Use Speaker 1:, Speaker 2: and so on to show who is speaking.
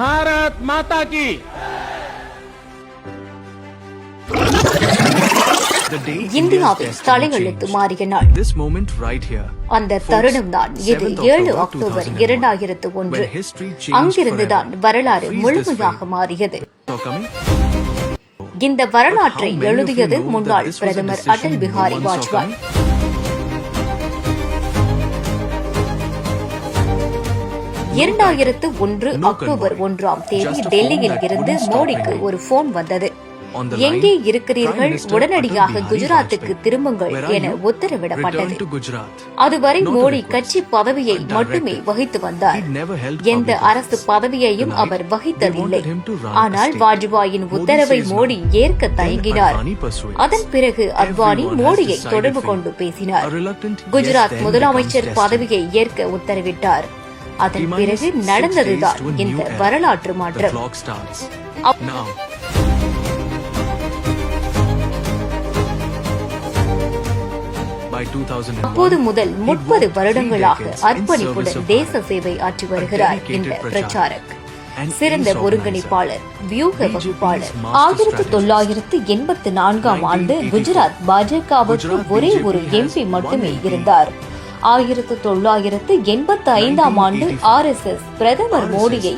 Speaker 1: ભારત
Speaker 2: માતા
Speaker 1: કી இந்தியாவின்
Speaker 2: தலையெழுத்து மாறிய நாள் அந்த
Speaker 1: தருணம்
Speaker 2: தான். இது ஏழு அக்டோபர் இரண்டாயிரத்து ஒன்று. அங்கிருந்துதான் வரலாறு முழுமையாக மாறியது. இந்த வரலாற்றை எழுதியது முன்னாள் பிரதமர் அடல் பிஹாரி வாஜ்பாய். இரண்டாயிரத்து ஒன்று அக்டோபர். ஒன்றாம் தேதி டெல்லியில் இருந்து மோடிக்கு. ஒரு போன் வந்தது எங்கே இருக்கிறீர்கள் உடனடியாக குஜராத்துக்கு. திரும்புங்கள் என? உத்தரவிடப்பட்டது. அதுவரை மோடி. கட்சி பதவியை. மட்டுமே வகித்து வந்தார் எந்த அரசு. பதவியையும் அவர் வகித்ததில்லை ஆனால். வாஜ்பாயின் உத்தரவை. மோடி ஏற்க தயங்கினார். அதன் பிறகு அத்வானி மோடியை தொடர்பு. கொண்டு பேசினார் குஜராத் முதலமைச்சர் பதவியை ஏற்க உத்தரவிட்டார் அதன் பிறகு நடந்ததுதான் இந்த. வரலாற்று மாற்றம்
Speaker 1: clock starts.
Speaker 2: Up-
Speaker 1: Now. By 2001,
Speaker 2: அப்போது முதல் முப்பது வருடங்களாக அர்ப்பணிப்புடன் தேச. சேவை ஆற்றி வருகிறார் இந்த
Speaker 1: பிரச்சாரக்.
Speaker 2: சிறந்த ஒருங்கிணைப்பாளர் வியூக வகுப்பாளர் ஆயிரத்தி. தொள்ளாயிரத்து எண்பத்தி நான்காம் ஆண்டு
Speaker 1: 1984
Speaker 2: குஜராத் பாஜகவுக்கு ஒரே ஒரு எம்பி மட்டுமே. இருந்தார் ஆயிரத்து தொள்ளாயிரத்து எண்பத்தி ஐந்தாம் ஆண்டு
Speaker 1: 1985
Speaker 2: ஆர் எஸ் எஸ் பிரதமர் மோடியை